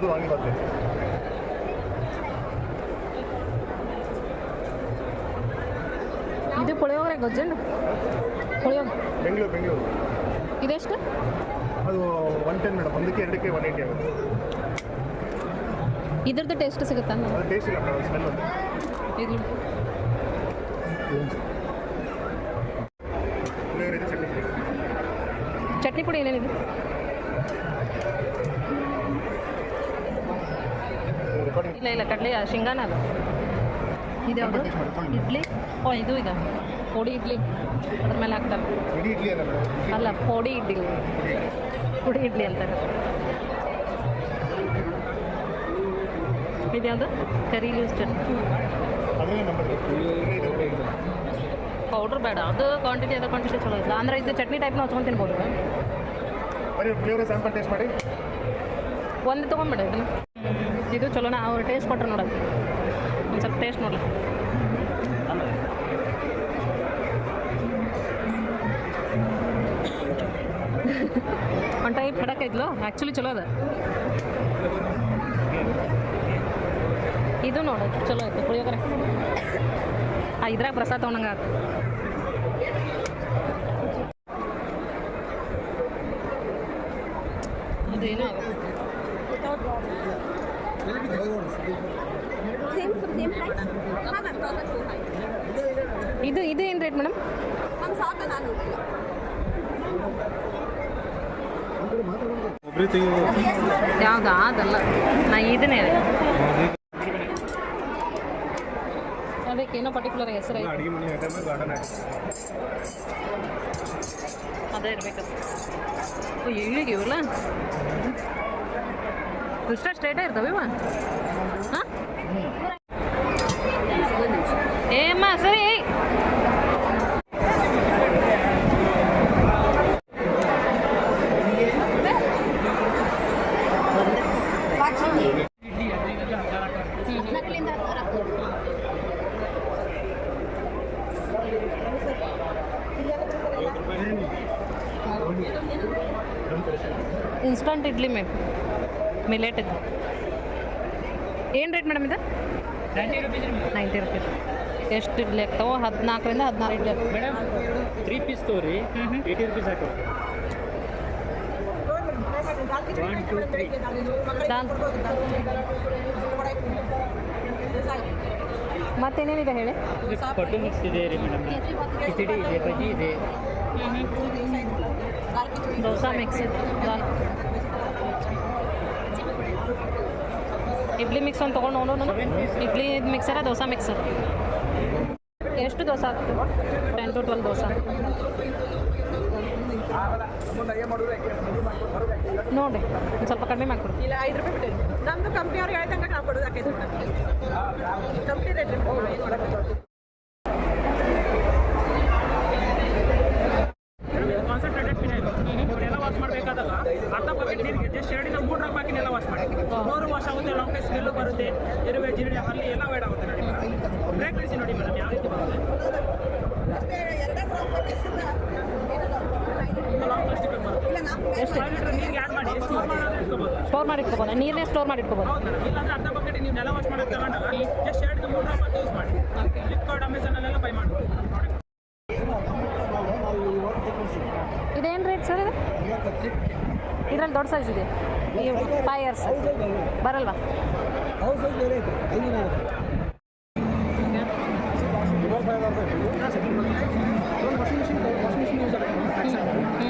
ಅದು ವಾಂಗಿಬಾತ್ ಇದು ಪುಳಿಯೋಗರೆ ಗೊಜ್ಜೇನು ಪುಳಿಯೋಗರೆ. ಬೆಂಗಳೂರು ಬೆಂಗಳೂರು. ಇದೆಷ್ಟು? ಅದು ಒನ್ ಟೆನ್ ಮೇಡಮ್. ಒಂದಕ್ಕೆ ಎರಡಕ್ಕೆ ಒನ್ ಏಯ್ಟಿ ಆಗುತ್ತೆ. ಇದ್ರದ್ದು ಟೇಸ್ಟ್ ಸಿಗುತ್ತಾ? ಅದು ಟೇಸ್ಟ್ ಇಲ್ಲ ಮೇಡಮ್ ಸ್ಮೆಲ್ ಒಂದು ಚಟ್ನಿ ಪುಡಿ ಏನೇನಿದೆ? ರೆಕಾರ್ಡಿಂಗ್ ಇಲ್ಲ ಕಡಲೆ ಶೇಂಗಾನ ಅದು. ಇದ್ಯಾವುದು ಇಡ್ಲಿ ಓ ಇದು ಇದೆ ಪುಡಿ ಇಡ್ಲಿ. ಅದ್ರ ಮೇಲೆ ಹಾಕ್ತಾರೆ. ಅಲ್ಲ ಪೋಡಿ ಇಡ್ಲಿ. ಪುಡಿ ಇಡ್ಲಿ ಅಂತಾರೆ. ಇದ್ಯಾವುದು ಕರಿ ಲೀವ್ಸ್ ಚಟ್ನಿ ಪೌಡ್ರ್ ಬೇಡ. ಅದು ಕ್ವಾಂಟಿಟಿ ಅದು ಕ್ವಾಂಟಿಟಿ ಚಲೋ ಇಲ್ಲ ಅಂದ್ರೆ ಇದು ಚಟ್ನಿ ಟೈಪ್ನ ಹಚ್ಕೊಂಡು ತಿನ್ಬೋದು. ಬರೀ ಪುಳಿಯೋಗರೆ ಸ್ಯಾಂಪಲ್ ಟೇಸ್ಟ್ ಮಾಡಿ. ಒಂದು ತೊಗೊಂಬಿಡ ಇದನ್ನು. ಇದು ಚಲೋನ, ಅವ್ರು ಟೇಸ್ಟ್ ಕೊಟ್ರು ನೋಡೋದು ಒಂದು ಸ್ವಲ್ಪ ಟೇಸ್ಟ್ ನೋಡಲಿ. ಒಂದು ಟೈಪ್ ಖಡಕ್ ಐತ್ಲೋ ಆ್ಯಕ್ಚುಲಿ ಚಲೋ ಅದ. ಇದು ನೋಡೋದು ಚಲೋ ಐತೆ, ಪುಳಿಯೋಗರೆ. ಆ, ಇದ್ರಾಗ ಪ್ರಸಾದ ತೊಗೊಂಡಂಗೆ ಆಯ್ತು ಅದೇನೋ ಆಗುತ್ತೆ ಸೇಮ್ ಸೇಮ್ ಪ್ರೈಸ್ ಹಾಂ ಮ್ಯಾಮ್ ತೌಸಂಡ್ ಟೂ ಹಂಡ್ರೆಡ್ ಇದು ಇದು ಏನು ರೇಟ್ ಮೇಡಮ್ ಮ್ಯಾಮ್ ಸಾವಿರದ ನಾನ್ನೂರು ಒಬ್ಬರಿ ತೆಗಿಬೋದು ಯಾವುದು ಅದಲ್ಲ ನಾ ಇದನ್ನೇ ಅದಕ್ಕೇನೋ ಪರ್ಟಿಕ್ಯುಲರ್ ಹೆಸರು ಐತೆ. ಅಡುಗೆ ಮನೆ ಐಟಮ್ ಗಾರ್ಡನ್ ಐಟಮ್ ಅದೇ ಇರ್ಬೇಕದು ಓ ಇಳಿಗೆ ಇವಲ್ಲ ಇಷ್ಟ ಸ್ಟ್ರೈಟೇ ಇರ್ತಾವೆ ಇವ? ಹಾಂ ಏಮ್ಮ ಸರಿ ಹದಿನಾಲ್ಕರಿಂದ ಹದಿನಾರು ಇನ್ಸ್ಟಂಟ್ ಇಡ್ಲಿ ಮೇಮ್ ಮಿಲೆಟ್ ಇದು ಏನು ರೇಟ್ ಮೇಡಮ್ ಇದು? ನೈಂಟಿ ರುಪೀಸ್ ಎಷ್ಟು ಇಡ್ಲಿ ಆಗ್ತಾವೆ? ಹದಿನಾಲ್ಕರಿಂದ ಹದಿನಾರು ಇಡ್ಲಿ ಆಗ್ತವೆ ಮೇಡಮ್ ತ್ರೀ ಪೀಸ್ ತೋರಿ ಏಯ್ಟಿ ರುಪೀಸ್ ಹಾಕೋ. ಮತ್ತೇನೇನಿದೆ ಹೇಳಿ? ಪಟ್ಟು ಮಿಕ್ಸ್ ಇದೆ ರೀ ಮೇಡಮ್ ಕಿಚಡಿ ಇದೆ ಬಜ್ಜಿ ಇದೆ. ದೋಸಾ ಮಿಕ್ಸ್ ದಾಲ್. ಇಡ್ಲಿ ಮಿಕ್ಸ್ ಒಂದು ತೊಗೊಂಡು ನಾನು. ಇಡ್ಲಿ ಮಿಕ್ಸರ ದೋಸೆ ಮಿಕ್ಸರ್ ಎಷ್ಟು ದೋಸೆ ಆಗ್ತದೆ? Ten to twelve dosa. ನೋಡಿ ಒಂದು ಸ್ವಲ್ಪ ಕಡಿಮೆ ಮಾಡಿಕೊಡಿ. ಇಲ್ಲ ಐದು ರೂಪಾಯಿ ಬಿಟ್ಟಿರಿ ನಮ್ದು ಕಂಪ್ನಿ ಅವ್ರಿಗೆ ಹೇಳ್ದಂಗೆ ನಾವು ಕೊಡೋದು ಹಾಕೈತೆ ಕಂಪ್ನಿ ರೇಟ್ ಕಾನ್ಸಂಟ್ರೇಟೆಡ್ ಪಿನೈಲ್ ಇವನ್ನೆಲ್ಲ ವಾಶ್ ಮಾಡಬೇಕಾದಾಗ ಅರ್ಧ ಬಕೆಟ್ ನೀರಿಗೆ ಜಸ್ಟ್ ಎರಡಿಂದ ಮೂರು ಡ್ರಾಪ್ ಹಾಕಿ ಎಲ್ಲ ವಾಶ್ ಮಾಡಿ ಮೂರು ವಾಶ್ ಆಗುತ್ತೆ ಲಾಂಗ್ ಟೈಮ್ ಸ್ಮೆಲ್ ಬರುತ್ತೆ ಇರುವೆ ಅಲ್ಲಿ ಎಲ್ಲ ಬೇಡ ಅಂತ ನೋಡಿ ನೋಡಿ ಮೇಡಮ್ ಯಾವ ರೀತಿ ಬರುತ್ತೆ? ಎಷ್ಟು ಸ್ಟೋರ್ ಮಾಡಿ ಇಟ್ಕೋಬೋದು ನೀರನ್ನೇ ಸ್ಟೋರ್ ಮಾಡಿ ಇಟ್ಕೋಬೋದು. ಇಲ್ಲಾಂದ್ರೆ ಅರ್ಧ ಬಕೆಟ್ ನೀವು ನೆಲ ವಾಶ್ ಮಾಡೋದು ತಗೊಂಡಾಗ ಜಸ್ಟ್ ಎರಡು ಮೂರು ರೂಪಾಯಿ ಯೂಸ್ ಮಾಡಿ. ಫ್ಲಿಪ್ಕಾರ್ಟ್ ಅಮೆಝಾನಲ್ಲೆಲ್ಲ ಬೈ ಮಾಡ್ಬೋದು. ಇದೇನು ರೇಟ್ ಸರ್ ಇದು? ಇದ್ರಲ್ಲಿ ದೊಡ್ಡ ಸೈಜ್ ಇದೆ. ಫೈವ್ ಇಯರ್ಸ್ ಬರಲ್ವಾ? ಒಂದು washing machine washing machine use ಆಗುತ್ತೆ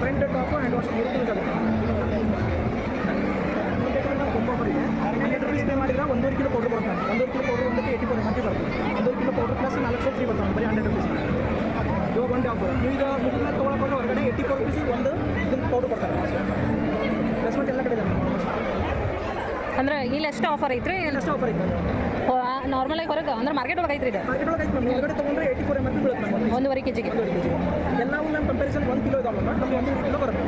front top and washing use ಆಗುತ್ತೆ ಹಂಡ್ರೆಡ್ ರುಪೀಸ್ ಪೇ ಮಾಡಿದ್ರೆ ಒಂದೂವರೆ ಕಿಲೋ ಪೌಡರ್ ಬರುತ್ತೆ ಒಂದೂವರೆ ಕಿಲೋ ಪೌಡರ್ ಒಂದಕ್ಕೆ ಏಯ್ಟಿ ಫೋರ್ ಎಂ ಬರುತ್ತೆ ಒಂದೂವರೆ ಕಿಲೋ ಪೌಡರ್ ಪ್ಲಸ್ ನಾಲ್ಕು ಸಲ ಫ್ರೀ ಬರ್ತಾವೆ ಬರೀ ಹಂಡ್ರೆಡ್ ರುಪೀಸ್ ಇವಾಗ ಒಂದು ಆಫರ್ ನೀವು ಈಗ ಮುಗಿದ ತೊಗೊಳಕ್ಕೆ ಹೊರಗಡೆ ಏಯ್ಟಿ ಫೋರ್ ರುಪೀಸ್ ಒಂದು ಇದನ್ನು ಪೌಡರ್ ಕೊಡ್ತಾರೆ ಪ್ಲೇಸ್ಮೆಂಟ್ ಎಲ್ಲ ಕಡೆ ಇದೆ ಅಂದ್ರೆ ಇಲ್ಲಿ ಎಷ್ಟು ಆಫರ್ ಐತ್ರಿ? ಎಷ್ಟು ಆಫರ್ ಇದೆ ನಾರ್ಮಲಾಗಿ ಹೊರಗೆ ಅಂದ್ರೆ ಮಾರ್ಕೆಟ್ ಒಳಗೆ ಐತ್ರಿ ಇದು? ಮಾರ್ಕೆಟ್ ಒಳಗೆ ಐತೆ ತೊಗೊಂಡ್ರೆ ಏಯ್ಟಿ ಫೋರ್ ಎಂ ಎಲ್ ಬೀಳುತ್ತೆ ಮ್ಯಾಮ್ ಒಂದೂವರೆ ಕೆ ಜಿಗೆ ಎಲ್ಲವೂ ನಮ್ಮ ಕಂಪ್ಯಾರಿಸನ್ ಒಂದು ಕಿಲೋ ಇದಾವೆ ಮ್ಯಾಮ್ ನಮ್ಗೆ ಒಂದು ಕಿಲೋ ಬರುತ್ತೆ.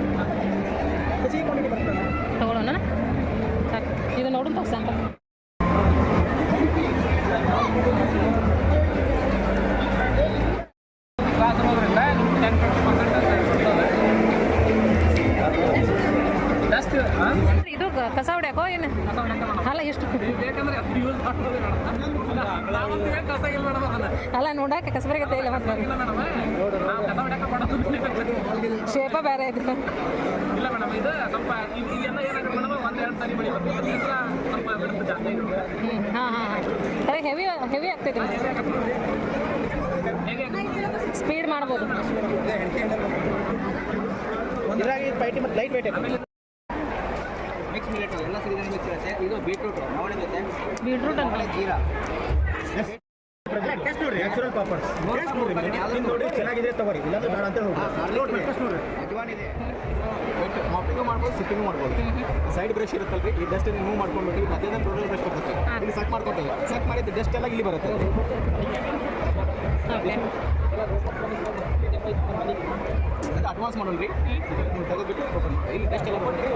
ಹೆಚ್ಚಿಗೆ ಕ್ವಾಂಟಿಟಿ ಬರುತ್ತೆ. ತಗೊಳ್ಳೋಣ ಸಾಕು ಇದು ನೋಡೋಣ ತಗೋ ಸ್ಯಾಂಪಲ್ ಇದು ಕಸ ಹೊಡ್ಯಾಕೋ ಏನು? ಅಲ್ಲ, ಎಷ್ಟು? ಅಲ್ಲ, ನೋಡಕ್ಕೆ ಕಸಬರಿಗೆ ಇಲ್ಲ ಮತ್ತೆ. ಶೇಪ ಬೇರೆ ಇಲ್ಲ ಇದು. ಸ್ವಲ್ಪ ಹಾಂ ಹೆವಿ ಹೆವಿ ಆಗ್ತೈತೆ ಸ್ಪೀಡ್ ಮಾಡ್ಬೋದು. ಇದ್ರಾಗಿ ಪೈಟಿ ಮತ್ತು ಲೈಟ್ ವೇಟ್ ಇದೆ ಮಿಕ್ಸ್ ಮಿಲೆಟ್ ಎಲ್ಲ ಸಿರಿಧಾನ್ಯ ಮಿಕ್ಸ್ ಇರುತ್ತೆ. ಇದು ಬೀಟ್ರೂಟ್ ನವಣೆ ಜೊತೆ ಬೀಟ್ರೂಟ್ ಅಂತ ಜೀರಾ. ಟೆಸ್ಟ್ ನೋಡ್ರಿ. ನ್ಯಾಚುರಲ್ ಪಾಪರ್ಸ್ ಟೆಸ್ಟ್ ನೋಡ್ರಿ ನೀವು ನೋಡಿ ಚೆನ್ನಾಗಿದೆ ತಗೋರಿ. ಇಲ್ಲಾಂದ್ರೆ ಬೇಡ ಅಂತ ಹೇಳಿ ನೋಡ್ರಿ ಟೆಸ್ಟ್ ನೋಡ್ರಿ. ಅಜ್ವಾನ್ ಇದೆ. ಮಾಪಿಂಗು ಮಾಡ್ಬೋದು ಸಿಪ್ಪಿಂಗು ಮಾಡ್ಬೋದು. ಸೈಡ್ ಬ್ರಷ್ ಇರುತ್ತಲ್ರಿ ಈ ಡಸ್ಟ್ ಮೂವ್ ಮಾಡ್ಕೊಂಡ್ಬಿಟ್ಟು ಮತ್ತೆ ಮಧ್ಯದಲ್ಲಿ ಟೋಟಲ್ ಬ್ರಷ್ ಬರ್ತದೆ ಇಲ್ಲಿ ಸಕ್ ಮಾಡ್ಕೊತೇವೆ. ಸಕ್ ಮಾಡಿದ್ದು ಡಸ್ಟ್ ಎಲ್ಲ ಇಲ್ಲಿ ಬರುತ್ತೆ. ಅಡ್ವಾನ್ಸ್ ಮಾಡೋಣ ತೆಗೆದ್ಬಿಟ್ಟು open ಮಾಡಿ. ಇಲ್ಲಿ ಎಲ್ಲ ಮಾಡೋದ್ರಿ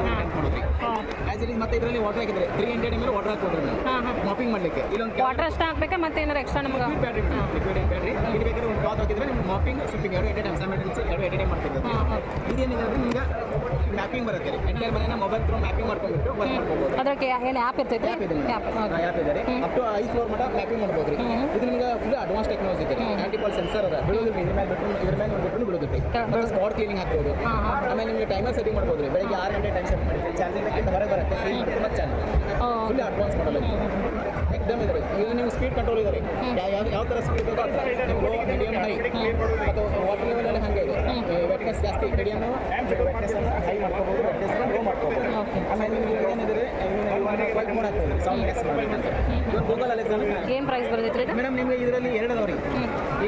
ಆ್ಯಸ್ ಇಟ್ ಇಸ್ ಮತ್ತೆ ಇದರಲ್ಲಿ ವಾಟರ್ ಹಾಕಿದ್ರೆ three hundred M L water ಹಾಕೋದ್ರಿ ಹಾಂ ಹಾಂ. ಮಾಪಿಂಗ್ ಮಾಡಲಿಕ್ಕೆ. ಇಲ್ಲೊಂದು ವಾಟರ್ ಅಷ್ಟು ಹಾಕ್ಬೇಕಾ ಮತ್ತೆ ಏನಾರು ಎಕ್ಸ್ಟ್ರಾ ನಮ್ಗೆ? ಬ್ಯಾಟ್ರಿ ಲಿಕ್ವಿಡ್ ಬ್ಯಾಟ್ರಿ ಇಲ್ಲಿ ಬೇಕಾದ್ರೆ ಒಂದು ಕ್ಲಾತ್ ಹಾಕಿದ್ರೆ ನಿಮ್ಗೆ ಮಾಪಿಂಗ್ ಸ್ವಿಪ್ಪಿಂಗ್ ಎರಡು ಎಟ್ ಟೈಮ್ ಸ್ಯಾಮಿಟನ್ಸ್ ಎರಡು ಹಾಂ ಹಾಂ. ಇದೇನಿದೆ ನಿಮ್ಗೆ ಮ್ಯಾಪಿಂಗ್ ಬರುತ್ತೆ. ಎಂಟೈರ್ ಮನೆನ ಮೊಬೈಲ್ ತ್ರೂ ಮ್ಯಾಪಿಂಗ್ ಮಾಡ್ಕೊಂಡ್ಬಿಟ್ಟು ವರ್ಕ್ ಮಾಡ್ಕೋಬಹುದು ಅದಕ್ಕೆ ಏನು ಆ್ಯಪ್ ಇರ್ತೈತೆ? ಆ್ಯಪ್ ಇದೆ ಆ್ಯಪ್ ಇದೆ ಅಪ್ ಟು ಐ ಫ್ಲೋರ್ ಮಟ್ಟ ಮ್ಯಾಪಿಂಗ್ ಮಾಡ್ಬೋದು ರೀ ಇದು ನಿಮ್ಗೆ ಫುಲ್ ಅಡ್ವಾನ್ಸ್ ಟೆಕ್ನಾಲಜಿ ಇದೆ ಆಂಟಿಪಾಲ್ ಸೆನ್ಸರ್ ಅದ. ಬಿಡೋದು ಇದ್ರ ಮೇಲೆ ಬಿಟ್ಟು ಇದ್ರ ಮೇಲೆ ಬಿಟ್ಟು ಬಿಡುತ್ತೆ ಸ್ಪಾಟ್ ಕ್ಲೀನಿಂಗ್ ಹಾಕ್ಬೋದು. ಆಮೇಲೆ ನಿಮಗೆ ಟೈಮರ್ ಸೆಟ್ಟಿಂಗ್ ಮಾಡ್ಬೋದು ರೀ ಬೆಳಗ್ಗೆ ಆರು ಗಂಟೆ ಟೈಮ್ ಸೆಟ್ ಮಾಡಿದ್ರೆ ಚಾರ್ಜಿಂಗ್ ಹೊರಗೆ ಬರುತ್ತೆ. ತುಂಬ ಚೆನ್ನಾಗಿ ಫುಲ್ ಅಡ್ವಾನ್ಸ್ ಮಾಡಲ್ಲ ಎಕ್ದಮ್ ಇದೆ. ಈಗ ನಿಮ್ಗೆ ಸ್ಪೀಡ್ ಕಂಟ್ರೋಲ್ ಇದೆ ಯಾವ ಯಾವ ಥರ ಸ್ಪೀಡ್ ಬೇಕೋ ಆ ಥರ ನೀವು ಹೈ ಮತ್ತು ವಾಟರ್ ಲೆವೆಲ್ ಅಲ್ಲಿ ಇದೆ ವೆಟ್ನೆಸ್ ಜಾಸ್ತಿ ಮೀಡಿಯಮ್ ವೆಟ್ನೆಸ್ ಹೈ ಮಾಡ್ಕೋಬೋದು. ವೆಟ್ನೆಸ್ ಲೋ ಮಾಡ್ಕೋಬೋದು. ಆಮೇಲೆ ನಿಮ್ಗೆ ಏನಿದೆ ವೈಟ್ ಮೋಡ್ ಹಾಕ್ಬೋದು ಸೌಂಡ್ ಲೆಸ್ ಇವಾಗ ಗೂಗಲ್ ಅಲ್ಲಿ ಏನು ಪ್ರೈಸ್ ಬರ್ತೈತೆ ಮೇಡಮ್ ನಿಮಗೆ ಇದರಲ್ಲಿ ಎರಡು ಅದಾವ್ರಿ.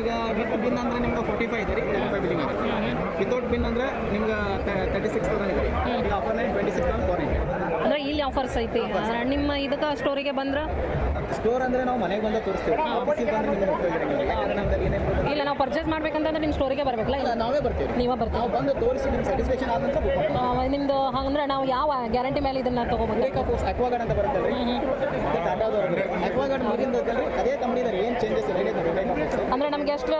ಈಗ ವಿತ್ ಬಿನ್ ಅಂದ್ರೆ ನಿಮ್ಗೆ ಫೋರ್ಟಿ ಫೈವ್ ಇದೆ ರೀ. ಟ್ವೆಂಟಿ ಫೈವ್ ಬಿಲ್ಲಿಂಗ್ ಇದೆ ವಿತೌಟ್ ಬಿನ್ ಅಂದ್ರೆ ನಿಮ್ಗೆ ತರ್ಟಿ ಸಿಕ್ಸ್ ತೌಸಂಡ್ ಇದೆ ಈಗ offer twenty six thousand four hundred ಅಂದ್ರೆ ಇಲ್ಲಿ ಆಫರ್ಸ್ ಐತಿ. ನಿಮ್ಮ ಇದಕ್ಕೆ ಸ್ಟೋರಿಗೆ ಬಂದ್ರೆ ಸ್ಟೋರ್ ಅಂದ್ರೆ ನಾವು ಮನೆಗೆ ಬಂದ ತೋರಿಸ್ತೀವಿ. ಇಲ್ಲ ನಾವು ಪರ್ಚೇಸ್ ಮಾಡ್ಬೇಕಂತಂದ್ರೆ ನಿಮ್ಮ ಸ್ಟೋರಿಗೆ ಬರಬೇಕಲ್ಲ? ಇಲ್ಲ ನಾವೇ ಬರ್ತೀವಿ. ನೀವೇ ಬರ್ತೀವಿ ನಾವು ಬಂದು ತೋರಿಸಿ ನಿಮ್ಮ ಸ್ಯಾಟಿಸ್ಫ್ಯಾಕ್ಷನ್ ಆದ ನಂತರ ನಿಮ್ಮದು ಹಂಗಂದ್ರೆ ನಾವು ಯಾವ ಗ್ಯಾರಂಟಿ ಮೇಲೆ ಇದನ್ನ ಫೋರ್ಸ್ ಅಕ್ವಾಗಾರ್ಡ್ ಅಂತ ಬರುತ್ತಲ್ಲ ಅದೇ ಏನು ಚೇಂಜಸ್ ಅಂದ್ರೆ ನಮ್ಗೆ ಎಷ್ಟು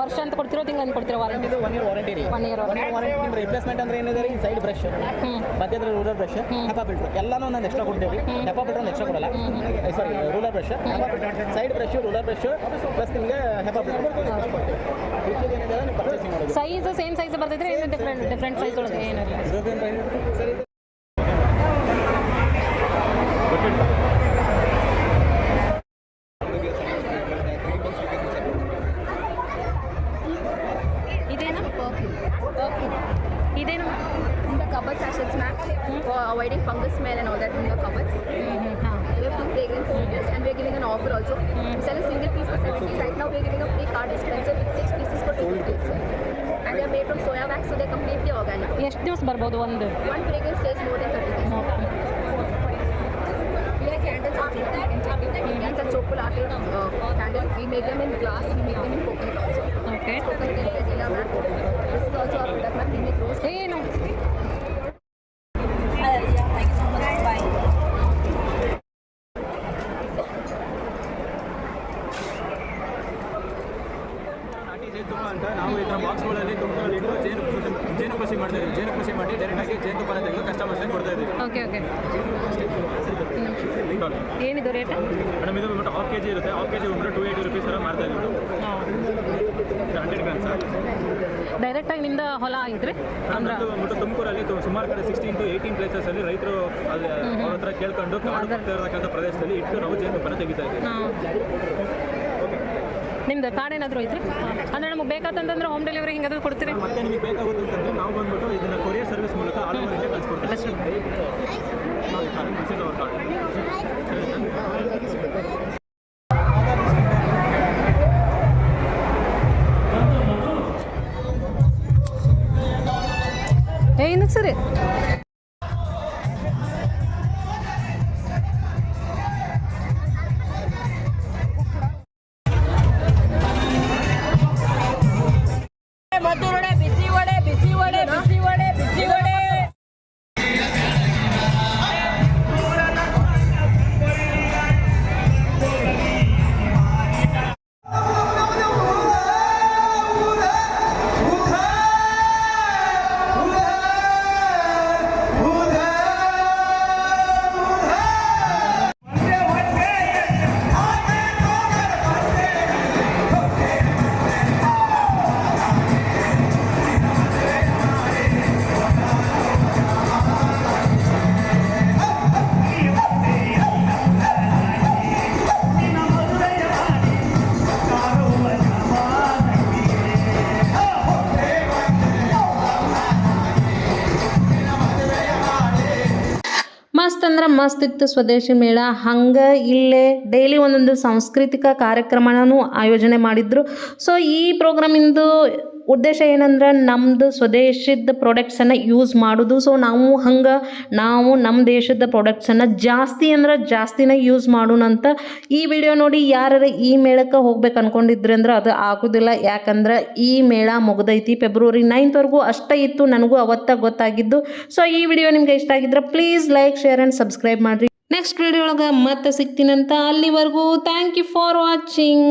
ವರ್ಷ ಅಂತ ಕೊಡ್ತಿರೋ ತಿಂಗಳು ಅಂತ ಕೊಡ್ತಿರೋ ವಾರಂಟಿ ಇದು ಒನ್ ಇಯರ್ ವಾರಂಟಿ ರೀ. ಒನ್ ಇಯರ್ ವಾರಂಟಿ ನಿಮ್ಮ ರಿಪ್ಲೇಸ್ಮೆಂಟ್ ಅಂದ್ರೆ ಏನಿದೆ ರೀ? ಸೈಡ್ ಬ್ರಷ್ ಮಧ್ಯದ ರೂಲರ್ ಬ್ರಷ್ ಹೆಪಾ ಫಿಲ್ಟರ್ ಎಲ್ಲಾನು ನಾನು ಎಕ್ಸ್ಟ್ರಾ ಕೊಡ್ತೀವಿ ರೀ. ಹೆಪಾ ಫಿಲ್ಟರ್ ಎಕ್ಸ್ಟ್ರಾ ಕೊಡಲ್ಲ. Sorry roller brush side brush roller brush plus ನಿಮಗೆ HEPA filter size same size ಬರ್ತೈತೆ ಡಿಫ್ರೆಂಟ್ ಡಿಫ್ರೆಂಟ್ ಸೈಜ್ ಒಳಗೆ ಏನಿಲ್ಲ. offer also. We sell a single piece for 70. Right now we're giving a free card dispenser with six pieces for 20 rupees. And they're made from soya wax, so they're completely organic. ಎಷ್ಟು ದಿವಸ ಬರ್ಬೋದು ಒಂದು One fragrance stays more than 30 days. We have candles also. You can check it. That's a chocolate uh, candle. We make them in glass. We make them in coconut also. Okay Coconut and vanilla, ma'am. This is also our product, ma'am. We make rose. ಏನು Half K G ಇರುತ್ತೆ half K G ಬಂದ್ಬಿಟ್ಟು two eighty rupees ಎಲ್ಲ ಮಾಡ್ತಾ ಇದ್ದು hundred grams ಡೈರೆಕ್ಟಾಗಿ ನಿಮ್ದು ಹೊಲ ಐತ್ರಿ ಅಂದ್ರೆ ತುಮಕೂರಲ್ಲಿ ಸುಮಾರು ಕಡೆ ಸಿಕ್ಸ್ಟೀನ್ ಟು ಏಯ್ಟೀನ್ ಪ್ಲೇಸಸಲ್ಲಿ ರೈತರು ಅಲ್ಲಿ ಅವ್ರ ಹತ್ರ ಕೇಳ್ಕೊಂಡು ಕಾಡು ಇರತಕ್ಕಂಥ ಪ್ರದೇಶದಲ್ಲಿ ಇಟ್ಟು ನಾವು ಜೇನುತುಪ್ಪನ ತೆಗಿತಾ ಇದ್ದೀವಿ. ನಿಮ್ದು ಕಾರ್ಡ್ ಏನಾದರೂ ಐತ್ರಿ ಅಂದ್ರೆ ನಮಗೆ ಬೇಕಾದಂತಂದ್ರೆ ಹೋಮ್ ಡೆಲಿವರಿ ಹಿಂಗಾದ್ರೂ ಕೊಡ್ತೀರಿ? ಮತ್ತೆ ನಿಮಗೆ ಬೇಕಾಗುತ್ತೆ ಅಂತಂದ್ರೆ ನಾವು ಬಂದ್ಬಿಟ್ಟು ಇದನ್ನ ಕೊರಿಯರ್ ಸರ್ವಿಸ್ ಮೂಲಕ ಆಲ್ ಓವರ್ ಇಂಡಿಯಾ ಕಳಿಸ್ಕೊಡ್ತೀವಿ. ಏ ಇತ್ತು ಸ್ವದೇಶಿ ಮೇಳ. ಹಂಗೆ ಇಲ್ಲೇ ಡೈಲಿ ಒಂದೊಂದು ಸಾಂಸ್ಕೃತಿಕ ಕಾರ್ಯಕ್ರಮನೂ ಆಯೋಜನೆ ಮಾಡಿದ್ರು. ಸೊ ಈ ಪ್ರೋಗ್ರಾಮಿಂದು ಉದ್ದೇಶ ಏನಂದ್ರೆ ನಮ್ಮದು ಸ್ವದೇಶದ ಪ್ರಾಡಕ್ಟ್ಸನ್ನು ಯೂಸ್ ಮಾಡೋದು. ಸೊ ನಾವು ಹಂಗೆ, ನಾವು ನಮ್ಮ ದೇಶದ ಪ್ರಾಡಕ್ಟ್ಸನ್ನು ಜಾಸ್ತಿ ಅಂದ್ರೆ ಜಾಸ್ತಿನ ಯೂಸ್ ಮಾಡೋಣ ಅಂತ ಈ ವಿಡಿಯೋ ನೋಡಿ ಯಾರು ಈ ಮೇಳಕ್ಕೆ ಹೋಗ್ಬೇಕು ಅನ್ಕೊಂಡಿದ್ರಿ ಅಂದ್ರೆ ಅದು ಆಗೋದಿಲ್ಲ. ಯಾಕಂದ್ರೆ ಈ ಮೇಳ ಮುಗ್ದೈತಿ ಫೆಬ್ರವರಿ ನೈನ್ತ್ವರೆಗೂ ಅಷ್ಟೇ ಇತ್ತು, ನನಗೂ ಅವತ್ತ ಗೊತ್ತಾಗಿದ್ದು. ಸೊ ಈ ವಿಡಿಯೋ ನಿಮ್ಗೆ ಇಷ್ಟ ಆಗಿದ್ರೆ please like share and subscribe ಮಾಡಿರಿ. ನೆಕ್ಸ್ಟ್ ವಿಡಿಯೋ ಒಳಗೆ ಮತ್ತೆ ಸಿಗ್ತೀನಂತ ಅಲ್ಲಿವರೆಗೂ ಥ್ಯಾಂಕ್ ಯು ಫಾರ್ ವಾಚಿಂಗ್